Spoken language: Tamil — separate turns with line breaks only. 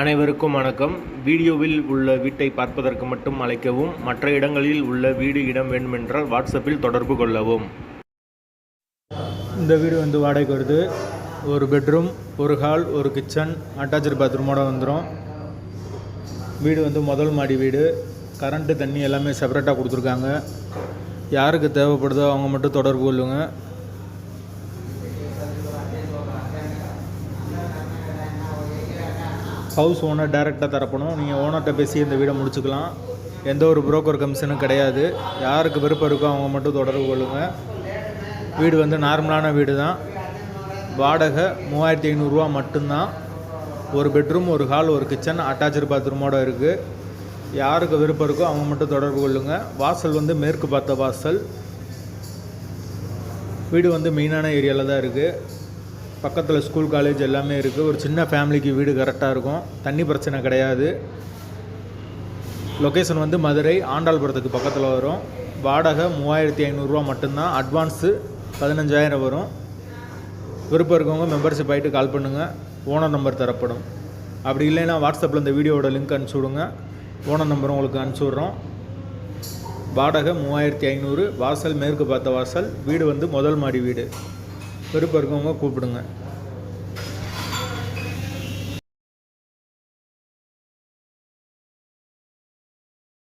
அனைவருக்கும் வணக்கம். வீடியோவில் உள்ள வீட்டை பார்ப்பதற்கு மட்டும் அழைக்கவும் மற்ற இடங்களில் உள்ள வீடு இடம் வேண்டுமென்றால் வாட்ஸ்அப்பில் தொடர்பு கொள்ளவும். இந்த வீடு வந்து வாடகைக்கு வருது. ஒரு பெட்ரூம் ஒரு ஹால் ஒரு கிச்சன் அட்டாச்சு பாத்ரூமோட வந்துடும் வீடு வந்து முதல் மாடி வீடு. கரண்ட்டு தண்ணி எல்லாமே செப்பரேட்டாக கொடுத்துருக்காங்க. யாருக்கு தேவைப்படுதோ அவங்க மட்டும் தொடர்பு கொள்ளுங்கள் ஹவுஸ் ஓனர் டைரெக்டாக தரப்பணும். நீங்கள் ஓனர்கிட்ட பேசி இந்த வீடை முடிச்சுக்கலாம். எந்த ஒரு புரோக்கர் கமிஷனும் கிடையாது. யாருக்கு விருப்பம் இருக்கோ அவங்க மட்டும் தொடர்பு கொள்ளுங்கள் வீடு வந்து நார்மலான வீடு தான் வாடகை மூவாயிரத்தி ஐநூறுரூவா மட்டும்தான். ஒரு பெட்ரூம் ஒரு ஹால் ஒரு கிச்சன் அட்டாச்சு பாத்ரூமோடு இருக்குது யாருக்கு விருப்பம் இருக்கோ அவங்க மட்டும் தொடர்பு கொள்ளுங்கள் வாசல் வந்து மேற்கு பார்த்த வாசல். வீடு வந்து மெயினான ஏரியாவில் தான் இருக்குது பக்கத்தில் ஸ்கூல் காலேஜ் எல்லாமே இருக்குது ஒரு சின்ன ஃபேமிலிக்கு வீடு கரெக்டாக இருக்கும். தண்ணி பிரச்சனை கிடையாது. லொக்கேஷன் வந்து மதுரை ஆண்டாள்புரத்துக்கு பக்கத்தில் வரும். வாடகை மூவாயிரத்தி ஐநூறுரூவா மட்டும்தான். அட்வான்ஸு பதினஞ்சாயிரம் வரும். விருப்பம் இருக்கவங்க மெம்பர்ஷிப் ஆகிட்டு கால் பண்ணுங்கள் ஓனர் நம்பர் தரப்படும். அப்படி இல்லைன்னா வாட்ஸ்அப்பில் இந்த வீடியோவோட லிங்க் அனுப்பிச்சி விடுங்க. ஓனர் நம்பர் உங்களுக்கு அனுப்பிச்சி விட்றோம். வாடகை மூவாயிரத்தி ஐநூறு. வாசல் மேற்கு பார்த்த வாசல். வீடு வந்து முதல் மாடி வீடு. விருப்பம் இருக்கவங்க கூப்பிடுங்க.